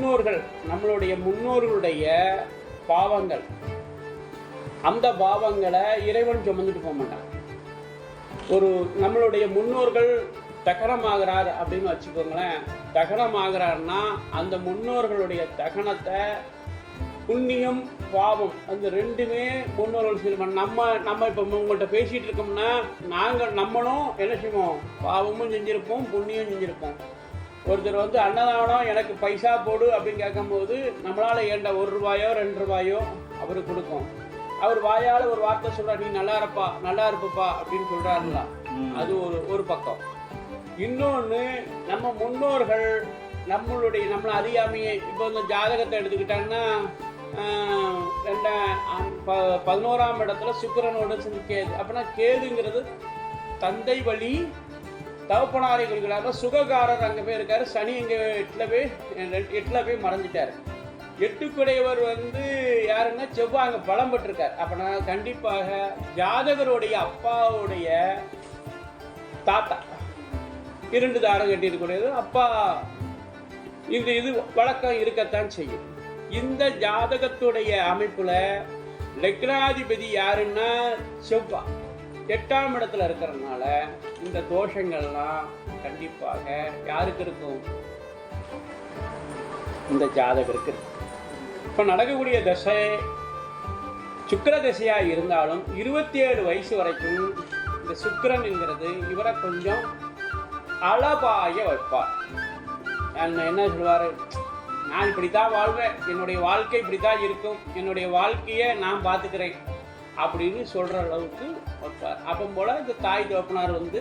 முன்னோர்கள் நம்மளுடைய முன்னோர்களுடைய பாவங்கள். அந்த பாவங்களை இறைவன் சுமந்துட்டு போக மாட்டான். ஒரு நம்மளுடைய முன்னோர்கள் தகனமாகிறார் அப்படின்னு வச்சுக்கோங்களேன் தகனமாகிறார்னா அந்த முன்னோர்களுடைய தகனத்தை புண்ணியம் பாவம் அந்த ரெண்டுமே முன்னோர்கள் செய்வோம் நம்ம நம்ம இப்போ உங்கள்கிட்ட பேசிகிட்டு இருக்கோம்னா நாங்கள் நம்மளும் என்ன செய்வோம்? பாவமும் செஞ்சுருப்போம் புண்ணியம் செஞ்சுருப்போம். ஒருத்தர் வந்து அன்னதானம் எனக்கு பைசா போடு அப்படின்னு கேட்கும்போது நம்மளால் ஏண்ட ஒரு ரூபாயோ ரெண்டு ரூபாயோ அவருக்கு கொடுக்கும். அவர் வாயால் ஒரு வார்த்தை சொல்கிறார் நீ நல்லா இருப்பா நல்லா இருப்பப்பா அப்படின்னு சொல்கிறாருல அது ஒரு ஒரு பக்கம். இன்னொன்று நம்ம முன்னோர்கள் நம்மளுடைய நம்மளை அறியாமையே இப்போ இந்த ஜாதகத்தை எடுத்துக்கிட்டாங்கன்னா ரெண்டா பதினோராம் இடத்துல சுக்கிரனோட சேர்ந்து கேது. அப்படின்னா கேதுங்கிறது தந்தை வழி தகப்பனாரை குறிக்கிறாங்க சுககாரர் அங்கே போய் இருக்கார். சனி இங்கே எட்டில் போய் எட்டில் போய் மறைஞ்சிட்டார். எட்டுக்குடையவர் வந்து யாருன்னா செவ்வாய் அங்கே பலம் பெற்றிருக்கார். அப்படின்னா கண்டிப்பாக ஜாதகருடைய அப்பாவுடைய தாத்தா இரண்டு தாரம் கட்டியிருக்கூடியது அப்பா இது இது வழக்கம் இருக்கத்தான் செய்யும். இந்த ஜாதகத்துடைய அமைப்பில் லக்னாதிபதி யாருன்னா செவ்வாய் எட்டாம் இடத்துல இருக்கிறதுனால இந்த தோஷங்கள்லாம் கண்டிப்பாக யாருக்கு இருக்கும்? இந்த ஜாதகருக்கு. இப்போ நடக்கக்கூடிய தசை சுக்கிர தசையாக இருந்தாலும் இருபத்தி ஏழு வயசு வரைக்கும் இந்த சுக்கிரன்ங்கிறது இவரை கொஞ்சம் அளபாய வைப்பார் என்ன சொல்லுவார் நான் இப்படி தான் வாழ்வேன். என்னுடைய வாழ்க்கை இப்படி தான் இருக்கும். என்னுடைய வாழ்க்கையை நான் பார்த்துக்கிறேன். அப்படின்னு சொல்கிற அளவுக்கு வைப்பார் அப்போ போல் இந்த தாய் தகப்பனார் வந்து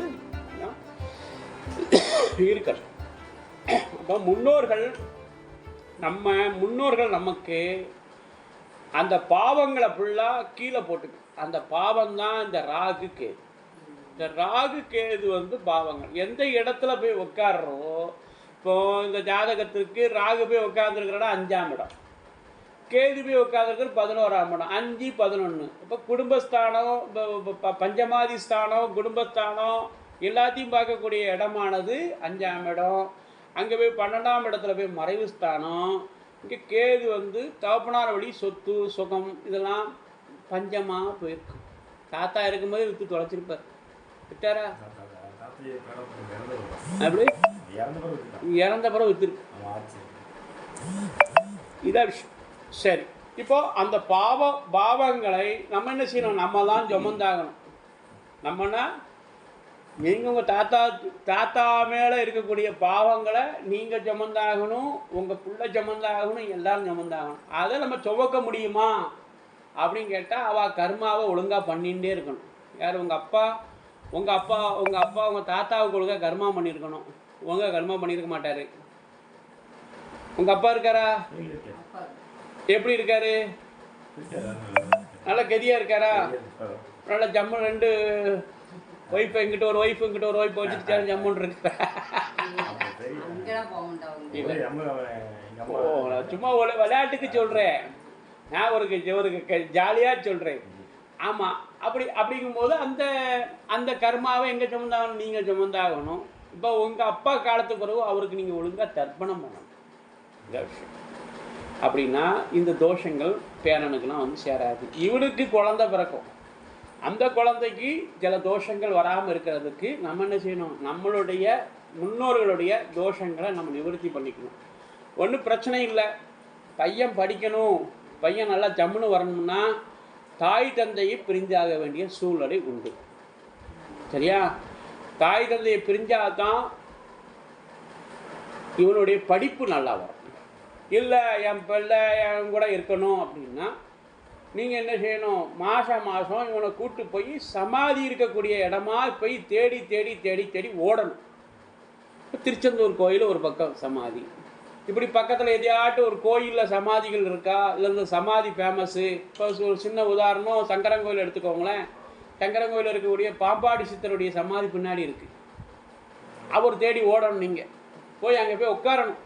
இருக்கார். அப்போ முன்னோர்கள் நம்ம முன்னோர்கள் நமக்கு அந்த பாவங்களை ஃபுல்லாக கீழே போட்டுக்கு. அந்த பாவம் தான் இந்த ராகு கேது. இந்த ராகு கேது வந்து பாவங்கள். எந்த இடத்துல போய் உட்காடுறோ இப்போ இந்த ஜாதகத்துக்கு ராகு போய் உட்காந்துருக்கிறடா அஞ்சாம் இடம். கேது போய் உட்காந்துருக்கிறது பதினோராம் இடம் அஞ்சு பதினொன்று இப்போ குடும்பஸ்தானம் இப்போ இப்போ ப- பஞ்சமாதி ஸ்தானம் குடும்பஸ்தானம் எல்லாத்தையும் பார்க்கக்கூடிய இடமானது அஞ்சாம் இடம். அங்கே போய் பன்னெண்டாம் இடத்துல போய் மறைவு ஸ்தானம். இங்கே கேது வந்து தகப்பனார் வழி சொத்து சுகம் இதெல்லாம் பஞ்சமாக போயிருக்கும் தாத்தா இருக்கும்போது விற்று தொலைச்சிருப்பார். விட்டாரா அப்படி? இறந்த பிறகு வித்துருக்கு. இதான் விஷயம். சரி. இப்போ அந்த பாவ பாவங்களை நம்ம என்ன செய்யணும்? நம்ம தான் சுமந்தாகணும். நம்மனா நீங்கள் உங்கள் தாத்தா தாத்தா மேலே இருக்கக்கூடிய பாவங்களை நீங்கள் சுமந்தாகணும் உங்கள் புள்ள சுமந்தாகணும் எல்லாரும் சுமந்தாகணும். அதை நம்ம சுமக்க முடியுமா? அப்படின்னு கேட்டால் அவள் கர்மாவை ஒழுங்காக பண்ணிகிட்டே இருக்கணும். யார்? உங்கள் அப்பா உங்கள் அப்பா உங்கள் அப்பா உங்கள் தாத்தாவுக்கு ஒழுங்காக கர்மா பண்ணியிருக்கணும். உங்கள் கர்மா பண்ணியிருக்க மாட்டார். உங்கள் அப்பா இருக்காரா. எப்படி இருக்காரு? நல்ல கெதியா இருக்காரா? நல்ல ஜம்மு ரெண்டு ஒய்ஃப் எங்கிட்ட ஒரு ஒய்ஃப் எங்கிட்ட ஒரு ஒய்ஃப் வச்சுட்டு ஜம்முன்னு இருக்கா நான் சும்மா ஒரு விளையாட்டுக்கு சொல்கிறேன் நான் ஒரு ஒரு ஜாலியாக சொல்கிறேன் ஆமாம் அப்படி அப்படிங்கும்போது அந்த அந்த கர்மாவை எங்கே சுமந்தாகணும்? நீங்கள் சுமந்தாகணும். இப்போ உங்கள் அப்பா காலத்துக்கு பிறகு அவருக்கு நீங்கள் ஒழுங்காக தர்ப்பணம் பண்ணணும். இந்த விஷயம். அப்படின்னா இந்த தோஷங்கள் பேரனுக்கெல்லாம் வந்து சேராது. இவனுக்கு குழந்தை பிறக்கும். அந்த குழந்தைக்கு சில தோஷங்கள் வராமல் இருக்கிறதுக்கு நம்ம என்ன செய்யணும்? நம்மளுடைய முன்னோர்களுடைய தோஷங்களை நம்ம நிவர்த்தி பண்ணிக்கணும். ஒன்றும் பிரச்சனை இல்லை. பையன் படிக்கணும். பையன் நல்லா ஜம்முன்னு வரணும்னா தாய் தந்தையை பிரிஞ்சாக வேண்டிய சூழ்நிலை உண்டு. சரியா? தாய் தந்தையை பிரிஞ்சாதான் இவனுடைய படிப்பு நல்லா வரும். இல்லை என் பிள்ளை என் கூட இருக்கணும் அப்படின்னா நீங்கள் என்ன செய்யணும்? மாதம் மாதம் இவனை கூட்டு போய் சமாதி இருக்கக்கூடிய இடமா போய் தேடி தேடி தேடி தேடி ஓடணும். திருச்செந்தூர் கோயில் ஒரு பக்கம் சமாதி. இப்படி பக்கத்தில் எதையாட்டும் ஒரு கோயிலில் சமாதிகள் இருக்கா? இல்லை இந்த சமாதி ஃபேமஸ்ஸு இப்போ ஒரு சின்ன உதாரணம் சங்கரங்கோயில் எடுத்துக்கோங்களேன். சங்கரங்கோயில் இருக்கக்கூடிய பாம்பாடி சித்தருடைய சமாதி பின்னாடி இருக்குது அவர் தேடி ஓடணும் நீங்கள் போய் அங்கே போய் உட்காரணும்.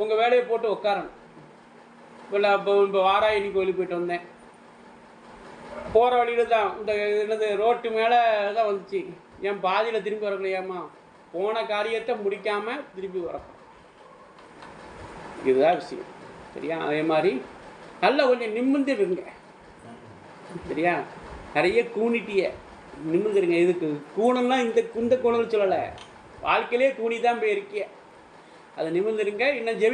உங்கள் வேலையை போட்டு உட்காரணும். இப்போ நான் இப்போ இப்போ வாராயணி கோயிலுக்கு போயிட்டு வந்தேன். போகிற வழியில் தான் இந்த என்னது ரோட்டு மேலே தான் வந்துச்சு. என் பாதியில் திரும்பி வரலையாம்மா போன காரியத்தை முடிக்காமல் திரும்பி வரணும் இதுதான் விஷயம். சரியா? அதே மாதிரி நல்லா கொஞ்சம் நிமிர்ந்துருங்க சரியா? நிறைய கூணிட்டிய நிமிர்ந்துருங்க இதுக்கு கூணம்லாம் இந்த குந்த கோணம்னு சொல்லலை. வாழ்க்கையிலே கூனி தான் போய் அதை நிமிர்ந்துருங்க. இன்னும் ஜெபி